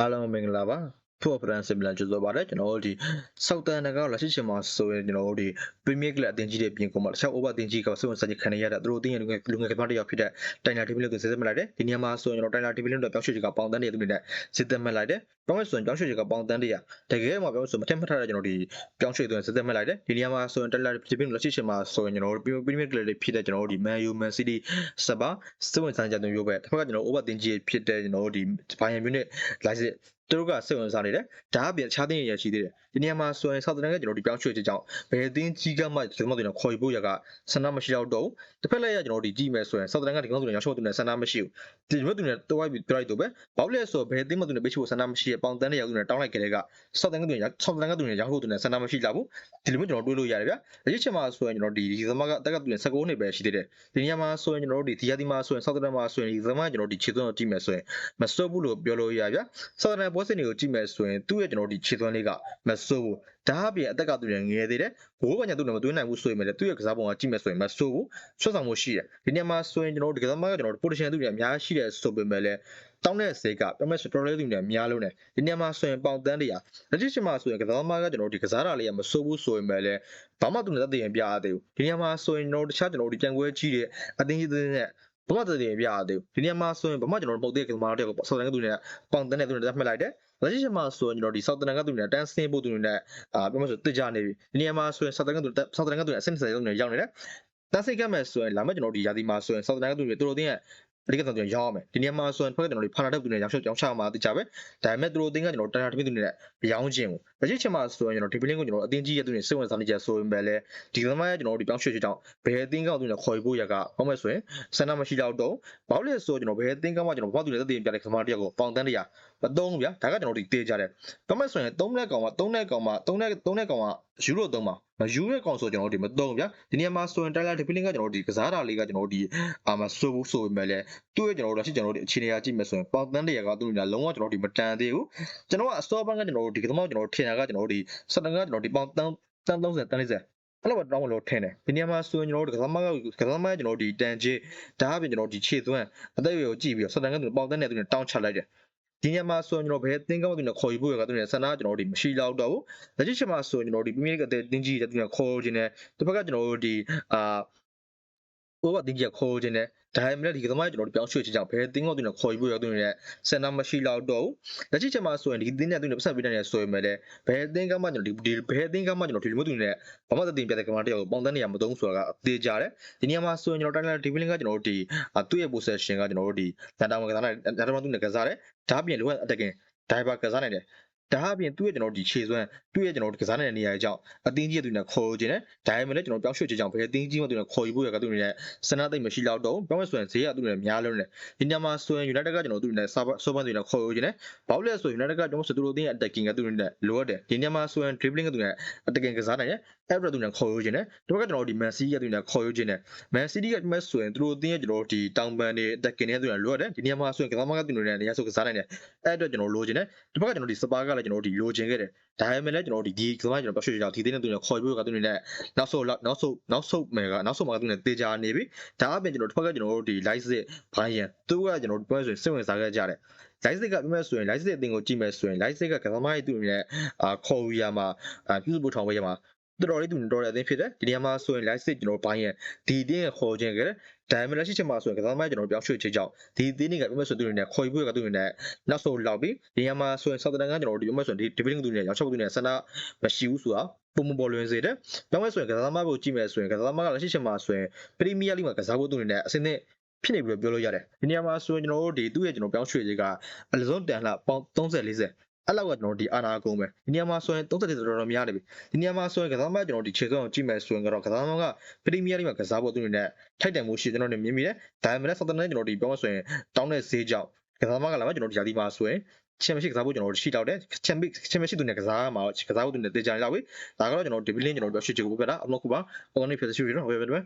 အားလုံးမင်္ဂလာပါ ဖို့ဖရန်စင်ဘလန်ကျဆိုပါတယ်ကျွန်တော်တို့ဒီဆောက်တန်တကောလက်ရှိချိန်မှာဆိုရင်ကျွန်တော်တို့ဒီပရီးမီးယားကလပ်အသင်းကြီးတွေပြင်ကုန်မှာတခြား over အသင်းကြီးကစုံစမ်းခံရတဲ့သူတို့အသင်းရဲ့လူငယ်လူငယ်ကမ္ဘာတစ်ယောက်ဖြစ်တဲ့တိုင်လာတီဗီလကိုစစ်စစ်မှတ်လိုက်တယ်ဒီနေရာမှာဆိုရင်ကျွန်တော်တိုင်လာတီဗီလတို့ပြောင်းရွှေ့ချက်ကပေါင်တန်းနေသူတွေနဲ့စစ်သက်မှတ်လိုက်တယ်ပြောင်းရွှေ့ဆိုရင်ပြောင်းရွှေ့ချက်ကပေါင်တန်းတရတကယ်မှပြောင်းဆိုမထက်မှတ်ထားတဲ့ကျွန်တော်ဒီပြောင်းရွှေ့သွင်းစစ်သက်မှတ်လိုက်တယ်ဒီနေရာမှာဆိုရင်တိုင်လာတီဗီလက်ရှိချိန်မှာဆိုရင်ကျွန်တော်တို့ပရီးမီးယားကလပ်တွေဖြစ်တဲ့ကျွန်တော်တို့ဒီမန်ယူမန်စီးတီးစပါစုံစမ်းကြတဲ့မျိုးပဲတစ်ဖက်ကကျွန်တော် over အသင်းကြီးဖြစ်တဲ့ကျွန်တော်တို့ဒီဘိုင်ယန်မြူနစ်လိုက်စစ် သူတို့ကစိတ်ဝင်စားနေတယ်ဒါအပြင်အခြားသင်းရရရှိသေးတယ်ဒီနေရာမှာဆိုရင်ဆောက်တန်ကကျွန်တော်ဒီပြောင်းရွှေ့ချက်ကြောင့်ဘယ်သင်းကြီးကမှကျွန်တော်တို့ခေါ်ယူဖို့ရကဆန္ဒမရှိတော့တော့တစ်ဖက်လည်းရကျွန်တော်ဒီကြည့်မယ်ဆိုရင်ဆောက်တန်ကဒီကောင်သူတွေရောက်ရှော့သူနဲ့ဆန္ဒမရှိဘူးဒီမျိုးသူနဲ့တွားပြီးပြောလိုက်တော့ပဲဘာလို့လဲဆိုဘယ်သင်းမှသူနဲ့ပေးချိဖို့ဆန္ဒမရှိရဲ့ပေါင်တန်းတဲ့ရောက်သူနဲ့တောင်းလိုက်ကြတဲ့ကဆောက်တန်ကသူနဲ့ဆောက်တန်ကသူနဲ့ရောက်ဖို့သူနဲ့ဆန္ဒမရှိလာဘူးဒီလိုမျိုးကျွန်တော်တွေးလို့ရတယ်ဗျာအရေးချက်မှာဆိုရင်ကျွန်တော်ဒီဒီသမားကတက်ကသူနဲ့16နှစ်ပဲရှိသေးတယ်ဒီနေရာမှာဆိုရင်ကျွန်တော်တို့ဒီဒီယာဒီမှာဆိုရင်ဆောက်တန်မှာဆိုရင်ဒီသမားကျွန်တော်ဒီခြေသွင်းကိုကြည့်မယ်ဆိုရင်မစော့ဘူးလို့ပြောလို့ရဗျာဆောက်တန်ပွဲစဉ်တွေကိုကြည့်မယ်ဆိုရင်သူ့ရဲ့ကျွန်တော်ဒီခြေသွင်းလေးကမဆိုးဘူးဒါအပြင်အသက်ကသူလည်းငယ်သေးတယ်ဘိုးကညာသူလည်းမသွင်းနိုင်ဘူးဆိုရင်လည်းသူ့ရဲ့ကစားပုံကကြည့်မယ်ဆိုရင်မဆိုးဘူးဆွတ်ဆောင်မှုရှိတယ်ဒီနေရာမှာဆိုရင်ကျွန်တော်တို့ဒီကစားမကကျွန်တော်တို့ position သူတွေအများရှိတယ်ဆိုပေမဲ့လည်းတောင်းတဲ့စေကပြောမယ်ဆိုတော်လေးသူတွေအများလုံးတယ်ဒီနေရာမှာဆိုရင်ပေါင်တန်းတရာလက်ရှိချိန်မှာဆိုရင်ကစားမကကျွန်တော်တို့ဒီကစားတာလေးကမဆိုးဘူးဆိုရင်လည်းဘာမှသူနဲ့သက်သေရင်ပြရသေးဘူးဒီနေရာမှာဆိုရင်ကျွန်တော်တို့တခြားကျွန်တော်တို့ဒီပြန်ပွဲကြီးတဲ့အတင်းကြီးတင်းနဲ့ ဘာမှသက်သေရင်ပြရသေးဘူးဒီနေရာမှာဆိုရင်ဘာမှကျွန်တော်တို့ပုတ်တဲ့ကစားမတယောက်ကိုဆော်တဲ့သူနဲ့ပေါင်တန်းတဲ့သူနဲ့တက်မှတ်လိုက်တယ်လက်ရှိချိန်မှာဆိုရင်ကျွန်တော်ဒီ South တန်ကသူတွေနဲ့တန်းစင်းဖို့သူတွေနဲ့အာပြောမှဆိုတစ်ကြနေပြီဒီနေရာမှာဆိုရင် South တန်ကသူ South တန်ကသူတွေအဆင့်20လုံးတွေရောက်နေတယ်တန်းစိတ်ကမဲ့ဆိုရင်လာမဲ့ကျွန်တော်ဒီရာသီမှာဆိုရင် South တန်ကသူတွေသူတို့တင်းရဲ့ အဓိကဆောင်ကျွန်တော်ရောက်အောင်မယ်ဒီနေရာမှာဆိုရင်ဖက်ကကျွန်တော်တို့ဖာနာတက်သူတွေရောင်းချောင်းချမှာတိကျပဲဒါပေမဲ့သူတို့တင်းကကျွန်တော်တန်တာတပိသူတွေနဲ့ရောင်းခြင်းကိုလက်ရှိချိန်မှာဆိုရင်ကျွန်တော်ဒီပလင်းကိုကျွန်တော်အတင်းကြီးရဲ့သူတွေစိတ်ဝင်စားနေကြဆိုရင်ပဲလေဒီသမားရဲ့ကျွန်တော်တို့ဒီပြောင်းရွှေ့ချောင်းဘယ်အတင်းကောက်သူတွေခေါ်ယူဖို့ရကဟောမဲ့ဆိုရင်ဆန္ဒမရှိတော့တော့ဘာလို့လဲဆိုကျွန်တော်ဘယ်အတင်းကောက်မှကျွန်တော်ဘာသူတွေသက်သေပြတဲ့ကမားတယောက်ကိုပေါင်တန်းတရာ မသုံးဘူးဗျာဒါကကျွန်တော်တို့တေးကြတယ်ဘာမဲ့ဆိုရင်3လက်ကောင်မှ3လက်ကောင်မှ3လက်3လက်ကောင်မှယူရို3မှာမယူတဲ့ကောင်ဆိုကျွန်တော်တို့ဒီမသုံးဗျာဒီနေရာမှာဆိုရင်တိုင်လာဒီပလင်းကကျွန်တော်တို့ဒီကစားတာလေးကကျွန်တော်တို့ဒီအာမဆိုဘူးဆိုပေမဲ့လည်းသူ့ရဲ့ကျွန်တော်တို့လက်ရှိကျွန်တော်တို့အခြေအနေအရကြည့်မယ်ဆိုရင်ပေါင်တန်းတရာကသူ့ညာလုံးဝကျွန်တော်တို့ဒီမတန်သေးဘူးကျွန်တော်ကအစောပိုင်းကကျွန်တော်တို့ဒီကသမောက်ကျွန်တော်တို့ထင်တာကကျွန်တော်တို့ဒီစတန်ကကျွန်တော်ဒီပေါင်တန်းတန်း30တန်း40အဲ့လိုပဲတောင်းမလို့ထင်တယ်ဒီနေရာမှာဆိုရင်ကျွန်တော်တို့ကစားမကကစားမကကျွန်တော်တို့ဒီတန်ချေဒါအပြင်ကျွန်တော်တို့ဒီခြေသွန်းအသက်အရွယ်ကိုကြည့်ပြီးတော့စတန်ကသူပေါင်တန်းနဲ့သူနဲ့တောင်းချလိုက်တယ် ဒီညမှာဆိုရင်ကျွန်တော်ဘယ်သင်္ကောင်းသူနဲ့ခေါ်ယူဖို့ရကသူနဲ့ဆန္ဒကျွန်တော်တို့ဒီမရှိတော့တော့ဘူးလက်ရှိချိန်မှာဆိုရင်ကျွန်တော်ဒီပရီးမီးယားကတဲ့တင်းကြီးတဲ့သူနဲ့ခေါ်ယူခြင်းနဲ့တစ်ဖက်ကကျွန်တော်တို့ဒီအာဟိုဘတင်းကြီးခေါ်ယူခြင်းနဲ့ ဒါပေမဲ့ဒီကသမားကျွန်တော်တို့ပြောင်းရွှေ့ခြင်းကြောင့်ဘယ်သင်္ကောင်းသူနဲ့ခေါ်ယူဖို့ရကသူနဲ့ဆန္ဒမရှိတော့တော့ဘူးလက်ရှိချိန်မှာဆိုရင်ဒီတင်းနဲ့သူနဲ့ပတ်သက်ပြီးတဲ့ဆိုရင်လည်းဘယ်သင်္ကောင်းမှကျွန်တော်ဒီဘယ်သင်္ကောင်းမှကျွန်တော်ဒီလိုမျိုးသူနဲ့ဘာမှသတင်ပြတဲ့ကမားတယောက်ကိုပေါင်တန်းနေရမသုံးဆိုတာကအသေးကြတယ်ဒီနေရာမှာဆိုရင်ကျွန်တော်တိုင်းလာဒီဗီလင်းကကျွန်တော်တို့ဒီသူ့ရဲ့ possession ကကျွန်တော်တို့ဒီဒန်တာဝင်ကစားနိုင်ဒန်တာဝင်သူနဲ့ကစားတယ်ဒါအပြင်လိုအပ်အတက်ကင်ဒိုင်ဘာကစားနိုင်တယ် ဒါအပြင်သူ့ရဲ့ကျွန်တော်တို့ဒီခြေစွမ်းသူ့ရဲ့ကျွန်တော်တို့ကစားနိုင်တဲ့နေရာကြောင့်အတင်းကြီးရဲ့သူနဲ့ခေါ်ယူခြင်းနဲ့ဒါပေမဲ့လည်းကျွန်တော်ပြောင်းရွှေ့ခြင်းကြောင့်ဘယ်အတင်းကြီးမှသူနဲ့ခေါ်ယူဖို့ရကသူနဲ့စနသိမ့်မရှိတော့တော့ပြောင်းရွှေ့ဆိုရင်ဈေးကသူနဲ့များလုံးတယ်ဒီညမှာဆိုရင် United ကကျွန်တော်တို့နဲ့ဆော့ဆော့ပန်းသူနဲ့ခေါ်ယူခြင်းနဲ့ဘာလို့လဲဆိုရင် United ကကျွန်တော်တို့သူတို့တင်းရဲ့ attacking ကသူနဲ့လိုအပ်တယ်ဒီညမှာဆိုရင် dribbling ကသူနဲ့ attacking ကစားနိုင်တယ်အဲ့တော့သူနဲ့ခေါ်ယူခြင်းနဲ့ဒီဘက်ကကျွန်တော်တို့ဒီ Man City ကသူနဲ့ခေါ်ယူခြင်းနဲ့ Man City ကမှဆိုရင်သူတို့တင်းရဲ့ကျွန်တော်တို့ဒီတောင်ပန်တွေ attacking နဲ့သူနဲ့လိုအပ်တယ်ဒီညမှာဆိုရင်ကစားမကသူနဲ့နေရာဆိုကစားနိုင်တယ်အဲ့အတွက်ကျွန်တော်လိုချင်တယ်ဒီဘက်ကကျွန်တော်ဒီစပါးကလည်းကျွန်တော်ဒီလိုချင်ခဲ့တယ်ဒါပေမဲ့လည်းကျွန်တော်ဒီဒီကစားကျွန်တော်ပြောရွှေ့ကြောင်ဒီတင်းနဲ့သူနဲ့ခေါ်ပြီးကသူနဲ့နောက်ဆုံးနောက်ဆုံးနောက်ဆုံးမယ်ကနောက်ဆုံးမှာသူနဲ့တေချာနေပြီဒါအပြင်ကျွန်တော်တစ်ဖက်ကကျွန်တော်တို့ဒီ live စစ်ဘိုင်းရန်သူကကျွန်တော်ပြောဆိုရင်စိတ်ဝင်စားခဲ့ကြတယ် live စစ်ကပြမဲ့ဆိုရင် live စစ်အတင်ကိုကြည့်မဲ့ဆိုရင် live စစ်ကကစားမရဲ့သူနဲ့အာခေါ်ဝီယာမှာအာပြုစုဖို့ထောင်ဝေးရမှာ တော်တော်လေးသူတော်တဲ့အသင်းဖြစ်တယ်ဒီနေရာမှာဆိုရင် live စစ်ကျွန်တော်ဘိုင်းရန်ဒီတင်းရဲ့ခေါ်ခြင်းခဲ့တယ်ဒါပေမဲ့လက်ရှိချိန်မှာဆိုရင်ကစားသမားကျွန်တော်ပြောင်းရွှေ့ချေကြောင့်ဒီသင်းတွေကပြမဆိုသူတွေနဲ့ခေါ်ပြီးကသူတွေနဲ့နောက်ဆုံးလောက်ပြီးဒီညမှာဆိုရင်ဆောက်တန်ကကျွန်တော်တို့ဒီပြမဆိုဒီဒီပင်းသူတွေနဲ့ရောင်းချောက်သူတွေနဲ့ဆန္ဒမရှိဘူးဆိုတာပုံမပေါ်လွင်စေတယ်။ပြောင်းလဲဆိုရင်ကစားသမားကိုကြည့်မယ်ဆိုရင်ကစားသမားကလက်ရှိချိန်မှာဆိုရင်ပရီးမီးယားလိမှာကစားဖို့သူတွေနဲ့အဆင့်နဲ့ဖြစ်နေပြီလို့ပြောလို့ရတယ်။ဒီနေရာမှာဆိုရင်ကျွန်တော်တို့ဒီသူ့ရဲ့ကျွန်တော်ပြောင်းရွှေ့ရေးကအလဆုံးတန်လှပေါင်း30 40 အဲ့လောက်ကကျွန်တော်ဒီအာနာကုန်းပဲဒီနေရာမှာဆိုရင်30တော်တော်များနေပြီဒီနေရာမှာဆိုရင်ကစားသမားကျွန်တော်ဒီခြေစွမ်းကိုကြည့်မယ်ဆိုရင်ကတော့ကစားသမားကပရီးမီးယားလိမှာကစားဖို့သူတွေနဲ့ထိုက်တန်မှုရှိကျွန်တော်တို့မြင်မိတယ်ဒါပေမဲ့ဆော့တန်နဲ့ကျွန်တော်ဒီပြောမှဆိုရင်တောင်းတဲ့ဈေးကြောင့်ကစားသမားကလည်းကျွန်တော်ဒီယာဒီမှာဆိုရင်ချင်မရှိကစားဖို့ကျွန်တော်တို့ရှိတော့တယ်ချင်မရှိချင်မရှိသူနဲ့ကစားမှာကစားဖို့သူနဲ့တေချာလောက်ပြီဒါကတော့ကျွန်တော်ဒီပလင်းကျွန်တော်တို့ရှိချေကိုပြတာအမလို့ခုပါအော်နေဖြစ်တဲ့ရှိရတော့ဘယ်ဘယ်